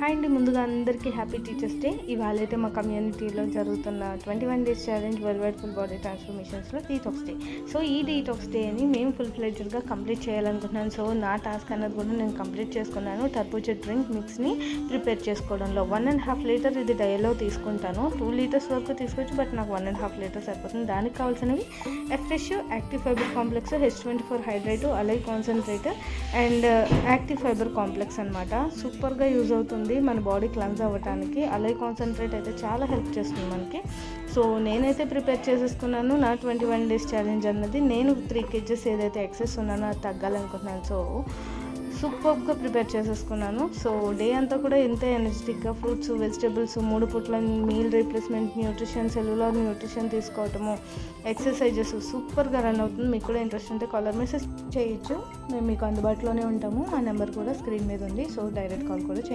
Hi అండి ముందుగా అందరికీ హ్యాపీ టీచర్స్ డే ఇవాళైతే మా కమ్యూనిటీలో జరుగుతున్న twenty one days challenge world wide full body ట్రాన్స్ఫర్మేషన్స్లో detox day so ఈ డీటాక్స్ డే అని మేము ఫుల్ ఫ్లెడ్జ్డ్గా కంప్లీట్ చేయాలనుకుంటున్నాను. సో నా టాస్క్ అన్నది కూడా నేను కంప్లీట్ చేసుకున్నాను. టర్బూజా డ్రింక్ మిక్స్ని ప్రిపేర్ చేసుకోవడంలో. వన్ అండ్ హాఫ్ లీటర్ ఇది డైలో తీసుకుంటాను. టూ లీటర్స్ వరకు తీసుకోవచ్చు బట్ నాకు వన్ అండ్ హాఫ్ లీటర్ సరిపోతుంది. దానికి కావాల్సినవి Afresh active fibre complex H twenty four hydrate aloe concentrator and active fibre complex అనమాట సూపర్గా యూజ్ అవుతుంది. మన బాడీ క్లన్స్ అవ్వటానికి అలై కాన్సన్ట్రేట్ అయితే చాలా హెల్ప్ చేస్తుంది మనకి. సో నేనైతే ప్రిపేర్ చేసేసుకున్నాను. నా ట్వంటీ వన్ డేస్ ఛాలెంజ్ అన్నది. నేను త్రీ కేజెస్ ఏదైతే ఎక్సెస్ ఉన్నానో అది తగ్గాలనుకుంటున్నాను. సో సూపర్గా ప్రిపేర్ చేసేసుకున్నాను. సో డే అంతా కూడా ఎంత ఎనర్జెటిక్గా ఫ్రూట్స్ వెజిటేబుల్స్ మూడు పూట్ల meal replacement nutrition cellular nutrition తీసుకోవటము exercises సూపర్గా రన్ అవుతుంది. మీకు కూడా ఇంట్రెస్ట్ ఉంటే కాలర్ మెసేజ్ చేయొచ్చు. మేము మీకు అందుబాటులోనే ఉంటాము. మా నెంబర్ కూడా స్క్రీన్ మీద ఉంది. సో డైరెక్ట్ కాల్ కూడా చేయండి.